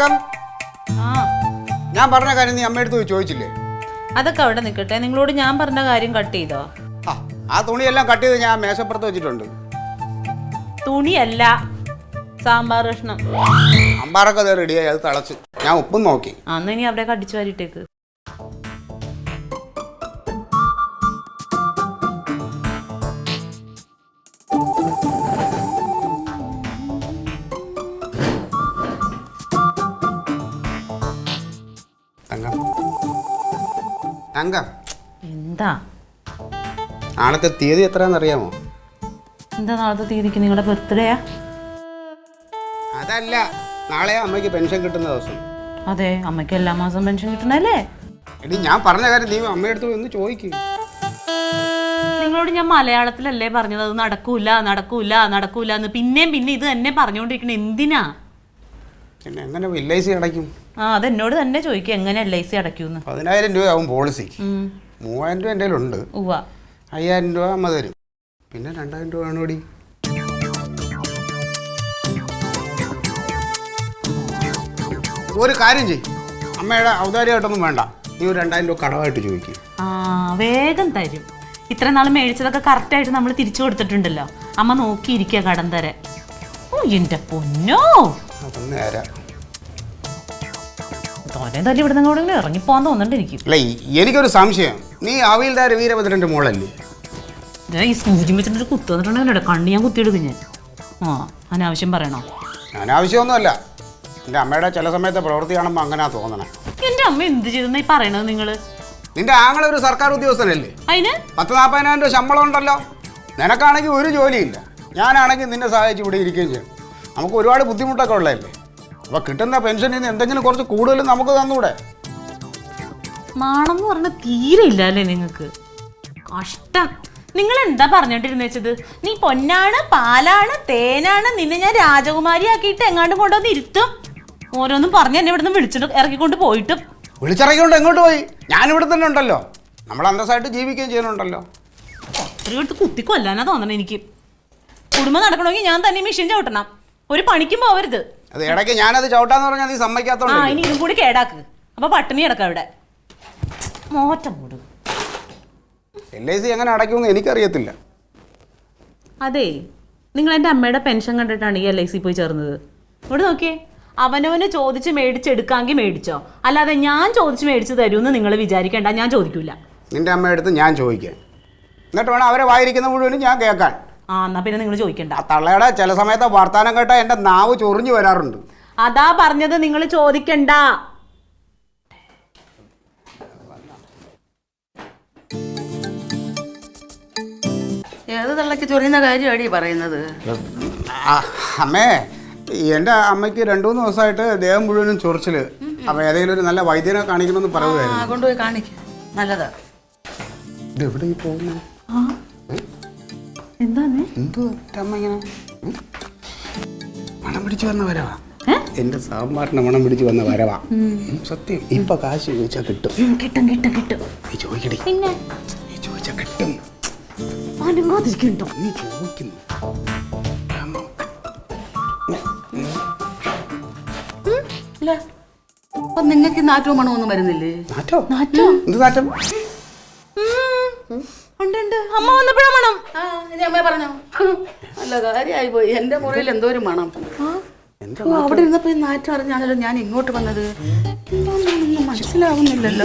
തങ്കം ഞാൻ പറഞ്ഞ കാര്യം നീ അമ്മയടുത്ത് പോയി ചോദിച്ചില്ലേ? അതൊക്കെ അവിടെ നിൽക്കട്ടെ നിങ്ങളോട് ഞാൻ പറഞ്ഞ കാര്യം കട്ട് ചെയ്തോ? ആ ആ തുണിയെല്ലാം കട്ട് ചെയ്ത് ഞാൻ മേശപ്പുറത്ത് വെച്ചിട്ടുണ്ട്. തുണിയല്ല സാമ്പാർ കഷ്ണം. അമ്പാറൊക്കെ അത് റെഡിയായി അത് തിളച്ച്. ഞാൻ ഉപ്പും നോക്കി. അന്ന് ഇനി അവിടെ കടിച്ചു വാരിട്ടേക്ക് തങ്കം എന്താ? നാളത്തെ തീയതി എത്രയാണെന്നറിയാമോ എന്താ നാളത്തെ തീയതിക്ക് നിങ്ങളുടെ ബർത്ത്ഡേയാ അതല്ല നാളെ അമ്മയ്ക്ക് പെൻഷൻ കിട്ടുന്ന ദിവസം. അതെ അമ്മയ്ക്ക് എല്ലാ മാസം പെൻഷൻ കിട്ടണല്ലേ എടി ഞാൻ പറഞ്ഞ കാര്യം നീ അമ്മയടുത്ത് അടുത്ത് ഒന്ന് ചോദിക്കും. നിങ്ങളോട് ഞാൻ മലയാളത്തിലല്ലേ പറഞ്ഞത്? അത് നടക്കൂല നടക്കൂല നടക്കൂല എന്ന് പിന്നെയും പിന്നെ ഇത് തന്നെ പറഞ്ഞുകൊണ്ടിരിക്കണ എന്തിനാ? എങ്ങനെ വില്ലേജ് അടയ്ക്കും? ആ അതെന്നോട് തന്നെ ചോദിക്കും എങ്ങനെ എൽ ഐ സി അടയ്ക്കൂന്ന്? പതിനായിരം രൂപയാവും പോളിസി ഉം. മൂവായിരം രൂപ എന്റെ ഉണ്ട് ഉവ്വ. അയ്യായിരം രൂപ അമ്മ തരും. പിന്നെ രണ്ടായിരം രൂപ ആണ് കൂടി ഒരു കാര്യം ചെയ് അമ്മയുടെ ഔദാര്യമായിട്ടൊന്നും വേണ്ട. നീ ഒരു രണ്ടായിരം രൂപ കടമായിട്ട് ചോദിക്കും. ആ വേഗം തരും. ഇത്ര നാൾ മേടിച്ചതൊക്കെ കറക്റ്റായിട്ട് നമ്മൾ തിരിച്ചു കൊടുത്തിട്ടുണ്ടല്ലോ. അമ്മ നോക്കിയിരിക്കുക കടം തരാൻ. ഓ എന്റെ പൊന്നോ? അതൊന്നും നേരെ തല്ലി ഇവിടെ നിന്ന് ഇറങ്ങിപ്പോകാൻ തോന്നുന്നുണ്ട് എനിക്ക് അല്ല എനിക്കൊരു സംശയം. നീ അവിൽദാര വീരഭദ്രന്റെ മോളല്ലേ? ദേ ഈ സൂചി വെച്ചിട്ട് കുത്തു വന്നിട്ടുണ്ടെങ്കിലോ കണ്ണ് ഞാൻ കുത്തിയെടുക്കും ഞാൻ ആ അനാവശ്യം പറയണോ? അനാവശ്യമൊന്നുമല്ല. എന്റെ അമ്മയുടെ ചില സമയത്തെ പ്രവൃത്തി അങ്ങനെ തോന്നണേ. എന്റെ അമ്മ എന്ത് ചെയ്തെന്നാ ഈ പറയണത് നിങ്ങൾ? നിന്റെ ആങ്ങളെ ഒരു സർക്കാർ ഉദ്യോഗസ്ഥനല്ലേ? അതിന് പത്ത് നാൽപ്പതിനായിരം രൂപ ശമ്പളം ഉണ്ടല്ലോ. നിനക്കാണെങ്കിൽ ഒരു ജോലിയില്ല. ഞാനാണെങ്കിൽ നിന്നെ സഹായിച്ച് ഇവിടെ ഇരിക്കുകയും ചെയ്യും. നമുക്ക് ഒരുപാട് ബുദ്ധിമുട്ടൊക്കെ ഉള്ളതല്ലേ? അപ്പോൾ കിട്ടുന്ന പെൻഷനിൽ നിന്ന് എന്തെങ്കിലും കുറച്ച് കൂടുതൽ നമുക്ക് തന്നൂടെ? നാണെന്ന് പറഞ്ഞ തീരെ ഇല്ല അല്ലേ നിങ്ങൾക്ക്? കഷ്ടം. നിങ്ങൾ എന്താ പറഞ്ഞോണ്ടിരുന്ന വെച്ചത്? നീ പൊന്നാണ് പാലാണ് തേനാണ് നിന്നെ ഞാൻ രാജകുമാരി ആക്കിയിട്ട് എങ്ങാണ്ടും കൊണ്ടുവന്ന് ഇരുത്തും. ഓരോന്നും പറഞ്ഞ് എന്നെ ഇവിടുന്ന് വിളിച്ചിട്ട് ഇറക്കിക്കൊണ്ട് പോയിട്ടും. വിളിച്ചിറങ്ങിക്കൊണ്ട് എങ്ങോട്ട് പോയി? ഞാൻ ഇവിടെ തന്നെ ഉണ്ടല്ലോ. നമ്മൾ അന്തസ്സായിട്ട് ജീവിക്കുകയും ചെയ്യുന്നുണ്ടല്ലോ. അത്രയും എടുത്ത് കുത്തിക്കൊല്ലാനാ തോന്നണം എനിക്ക്. കുടുംബം നടക്കണമെങ്കിൽ ഞാൻ തന്നെ മെഷീൻ ചവിട്ടണം. ഒരു പണിക്കും പോവരുത്. അത് ഇടയ്ക്ക് ഞാനത് ചവിട്ടാന്ന് പറഞ്ഞാൽ നീ ആ സമ്മതിക്കാത്തോണ്ട് ഇനി ഇതും കൂടി കേടാക്ക്. അപ്പൊ പട്ടിണി കിടക്കാം ഇവിടെ. മോറ്റം കൂടും എൽ ഐ സി എങ്ങനെ അടയ്ക്കുമെന്ന് എനിക്കറിയത്തില്ല. അതെ നിങ്ങൾ എന്റെ അമ്മയുടെ പെൻഷൻ കണ്ടിട്ടാണ് ഈ എൽ ഐ സി പോയി ചേർന്നത്. ഇവിടെ നോക്കിയേ അവനവന് ചോദിച്ച് മേടിച്ചെടുക്കാമെങ്കിൽ മേടിച്ചോ. അല്ലാതെ ഞാൻ ചോദിച്ച് മേടിച്ച് തരുമെന്ന് നിങ്ങൾ വിചാരിക്കേണ്ട ഞാൻ ചോദിക്കൂല. നിന്റെ അടുത്ത് ഞാൻ ചോദിക്കാം. എന്നിട്ട് വേണം അവരെ വായിരിക്കുന്ന മുഴുവനും ഞാൻ കേൾക്കാൻ. ആ എന്നാ പിന്നെ നിങ്ങൾ ചോദിക്കണ്ട. തള്ളയുടെ ചില സമയത്ത് വർത്താനം കേട്ടാ എന്റെ നാവ് ചൊറിഞ്ഞു വരാറുണ്ട്. അതാ പറഞ്ഞത് നിങ്ങൾ ചോദിക്കണ്ട. ഏത് തള്ളക്ക് ചൊറിയുന്ന കാര്യമാണ് ഈ പറയുന്നത്? അമ്മേ എന്റെ അമ്മയ്ക്ക് രണ്ടു മൂന്ന് ദിവസമായിട്ട് ദേഹം മുഴുവനും ചൊറിച്ചിൽ. അപ്പൊ ഏതെങ്കിലും ഒരു നല്ല വൈദ്യനെ കാണിക്കണമെന്ന് പറയുകയായിരുന്നു കൊണ്ടുപോയി കാണിക്ക. നല്ലതാ. ഇത് എവിടെ ഈ പോകുന്നു എന്തോ എന്റെ അമ്മ ഇങ്ങനെ മണം പിടിച്ചു വന്ന വരവാ. എന്റെ സാമ്പാറിന്റെ മണം പിടിച്ചു വന്ന വരവാ. സത്യം ഇപ്പൊ കാശ് ചോദിച്ചാ കിട്ടും. കിട്ടും കിട്ടും കിട്ടും. നീ ചോദിക്കടി. പിന്നെ? നീ കിട്ടും. നീ ചോദിക്കുന്നു. നിങ്ങൾക്ക് നാറ്റവും മണമൊന്നും വരുന്നില്ലേ? നാറ്റോ? നാറ്റോ? എന്ത് നാറ്റം? ഉണ്ട് ഉണ്ട്. അമ്മ വന്നപ്പോഴാ മണം. ആ ഇനി അമ്മ പറഞ്ഞോ? നല്ല കാര്യമായി പോയി. എന്റെ മുറിയിൽ എന്തോ ഒരു മണം. ഓ, അവിടെ ഇരുന്നപ്പോ നാറ്റം അറിഞ്ഞാണല്ലോ ഞാൻ ഇങ്ങോട്ട് വന്നത്. മനസ്സിലാവുന്നില്ലല്ലോ.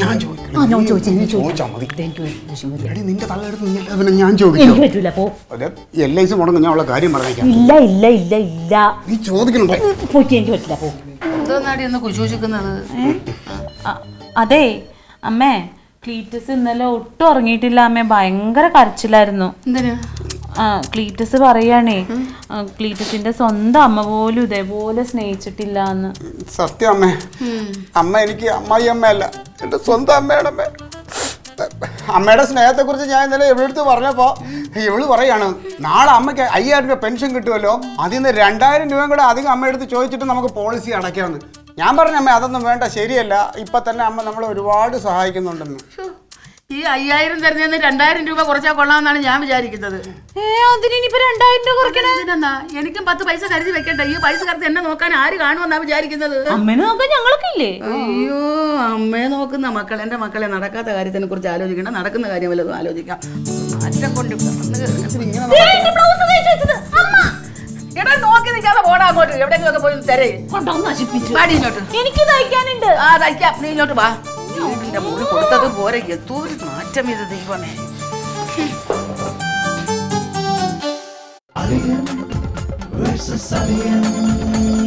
ഞാൻ ചോദിക്കണം ഞാൻ ഉള്ള കാര്യം പറഞ്ഞേക്കാം. ഇല്ല ഇല്ല ഇല്ല ഇല്ല. നീ ചോദിക്കണോ പോ. എന്തോ നാടി ഒന്ന് കുശൂഷിക്കുന്നത് അ- അതെ അമ്മേ ക്ലീറ്റസ് ഇന്നലെ ഒട്ടും ഉറങ്ങിയിട്ടില്ല അമ്മ. ഭയങ്കര കരച്ചിലായിരുന്നു. ക്ലീറ്റസ് പറയാണേ ക്ലീറ്റസിന്റെ സ്വന്തം അമ്മ പോലും ഇതേപോലെ സ്നേഹിച്ചിട്ടില്ല എന്ന് സത്യം അമ്മേ. അമ്മ എനിക്ക് അമ്മായി അമ്മയല്ല എന്റെ സ്വന്തം അമ്മയുടെ അമ്മ. അമ്മയുടെ സ്നേഹത്തെക്കുറിച്ച് ഞാൻ ഇന്നലെ എവിടെടുത്ത് പറഞ്ഞപ്പോൾ ഇവൾ പറയാണ് നാളെ അമ്മയ്ക്ക് അയ്യായിരം രൂപ പെൻഷൻ കിട്ടുമല്ലോ. അതിൽ നിന്ന് രണ്ടായിരം രൂപയും കൂടെ അധികം അമ്മയെടുത്ത് ചോദിച്ചിട്ട് നമുക്ക് പോളിസി അടയ്ക്കാമെന്ന്. ഞാൻ പറഞ്ഞ അമ്മ അതൊന്നും വേണ്ട ശരിയല്ല. ഇപ്പൊ തന്നെ അമ്മ നമ്മളെ ഒരുപാട് സഹായിക്കുന്നുണ്ടെന്ന്. ഈ അയ്യായിരം തരുന്ന രണ്ടായിരം രൂപ കുറച്ചാൽ കൊള്ളാമെന്നാണ് ഞാൻ വിചാരിക്കുന്നത്. കുറയ്ക്കണേ. എനിക്കും പത്ത് പൈസ കരുതി വെക്കട്ടെ ഈ പൈസ കരുതി എന്നെ നോക്കാൻ ആര് കാണുമെന്നാ വിചാരിക്കുന്നത്? അമ്മേനെ നോക്കാൻ ഞങ്ങളൊക്കെ ഇല്ലേ? അയ്യോ അമ്മയെ നോക്കുന്ന മക്കൾ എന്റെ മക്കളെ നടക്കാത്ത കാര്യത്തിനെ കുറിച്ച് ആലോചിക്കണ്ട. നടക്കുന്ന കാര്യം വല്ലതും ആലോചിക്കാം. മാറ്റം കൊണ്ട് വന്ന് ഇങ്ങനെ എടാ നോക്കി നിൽക്കാതെ പോടാ അങ്ങോട്ട്. എവിടെയെങ്കിലും ഒക്കെ പോയി തരേ. കൊണ്ടുവന്ന് നശിപ്പിച്ചു. പാടി ഇങ്ങോട്ട്. എനിക്ക് തയ്ക്കാനുണ്ട്. ആ തയ്ക്കാം. നീ ഇങ്ങോട്ട് വാ. വീടിന്റെ മുകളിൽ കൊടുത്തത് പോരെ. എന്തോ ഒരു മാറ്റം ഇത് ദൈവമേ. Versus Alien.